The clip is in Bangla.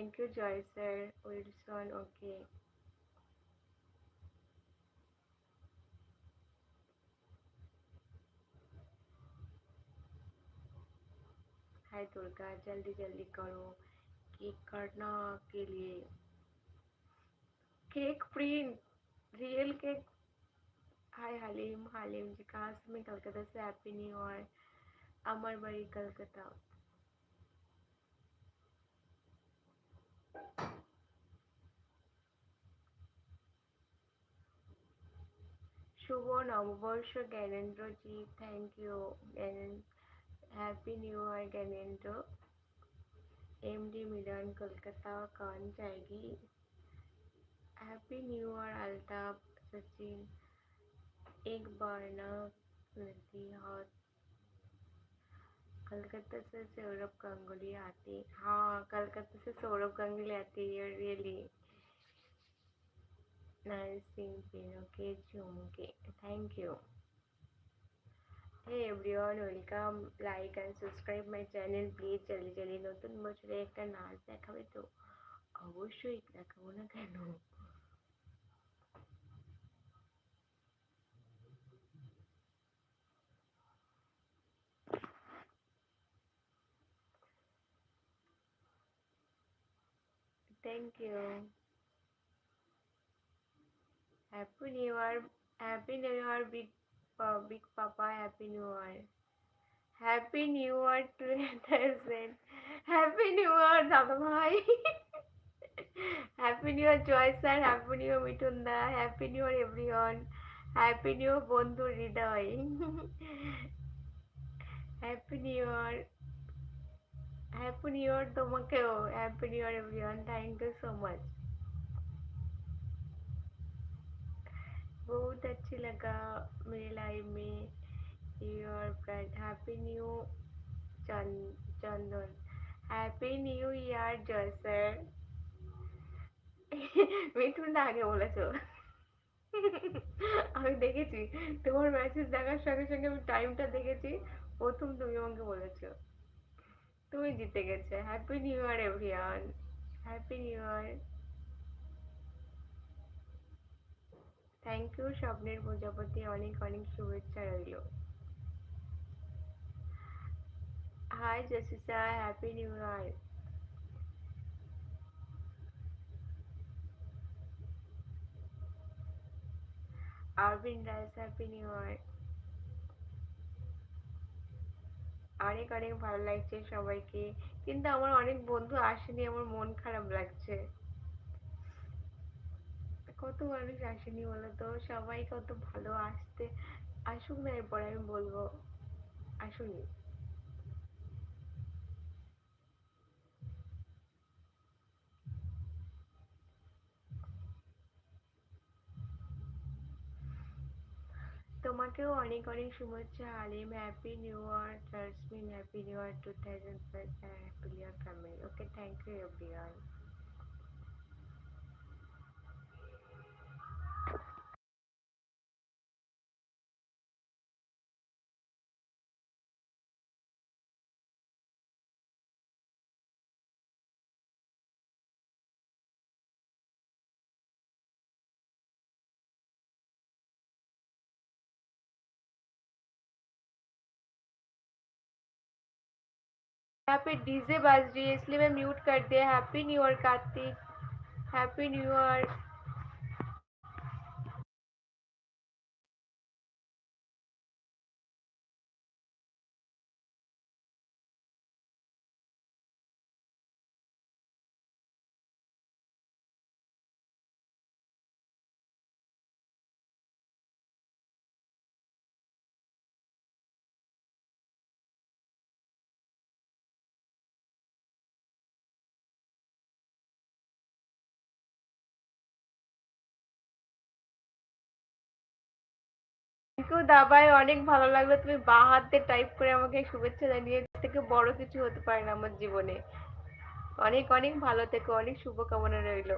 Thank you, Joy sir. Wilson, okay. हाय दुर्गा जल्दी जल्दी करो। केक करना के लिए। Cake print real cake hi Halim Halim ji कहाँ से मैं कलकत्ता से हैप्पी न्यू ईयर अमर बड़ी कलकत्ता। শুভ নববর্ষ Gyanendra ji thank you happy new year Gyanendra MD Milan Kolkata कौन जाएगी happy new year Altaf Sachin एक बार ना नदी हॉट कलकत्ता से सौरभ गांगुली आती हाँ कलकत्ता से सौरभ गांगुली आती है really nursing পিনোকে ঝুমকে thank you hey everyone welcome like and subscribe my channel please জলদি জলদি নতুন বছরে একটা নাচ দেখাবে তো অবশ্যই দেখাবো না কেন thank you Happy New Year, Happy New Year, Big uh, Big Papa, Happy New Year. Happy New Year 2000. Happy New Year, দাদা ভাই happy new year Joy sir happy new year Mithun da happy new year everyone happy new বন্ধু Hridoy happy new year happy new year তোমাকেও happy new year everyone thank you so much बहुत अच्छी लगा मेरे लाइफ में your bright happy new Chandan happy new year Joy sir Mithun আগে বলেছো আমি দেখেছি তোমার মেসেজ দেখার সঙ্গে সঙ্গে আমি টাইমটা দেখেছি প্রথম তুমি আমাকে বলেছো তুমি জিতে গেছে। Happy new year everyone happy new year thank you স্বপ্নের প্রজাপতি। অনেক অনেক শুভেচ্ছা রইল। হাই জসিসা হ্যাপি নিউ ইয়ার আরবিন রাইস হ্যাপি নিউ ইয়ার অনেক অনেক ভালো লাগছে সবাইকে। কিন্তু আমার অনেক বন্ধু আসেনি, আমার মন খারাপ লাগছে। কত মানুষ আসেনি বলতো? সবাই কত ভালো, আসতে, আসুক না এরপরে আমি বলব। আসুনি তোমাকেও অনেক অনেক শুভেচ্ছা, Alim happy new year Jasmin happy new year two thousand happy new year family okay thank you everyone यहाँ पे डीजे बज रही है, इसलिए मैं म्यूट कर दिया। Happy new year, Kartik. Happy new year. Thank দাবায় অনেক ভালো লাগল। তুমি বা হাত টাইপ করে আমাকে শুভেচ্ছা জানিয়ে থেকে বড় কিছু হতে পারে না আমার জীবনে। অনেক অনেক ভালো থেকো, অনেক শুভকামনা রইল।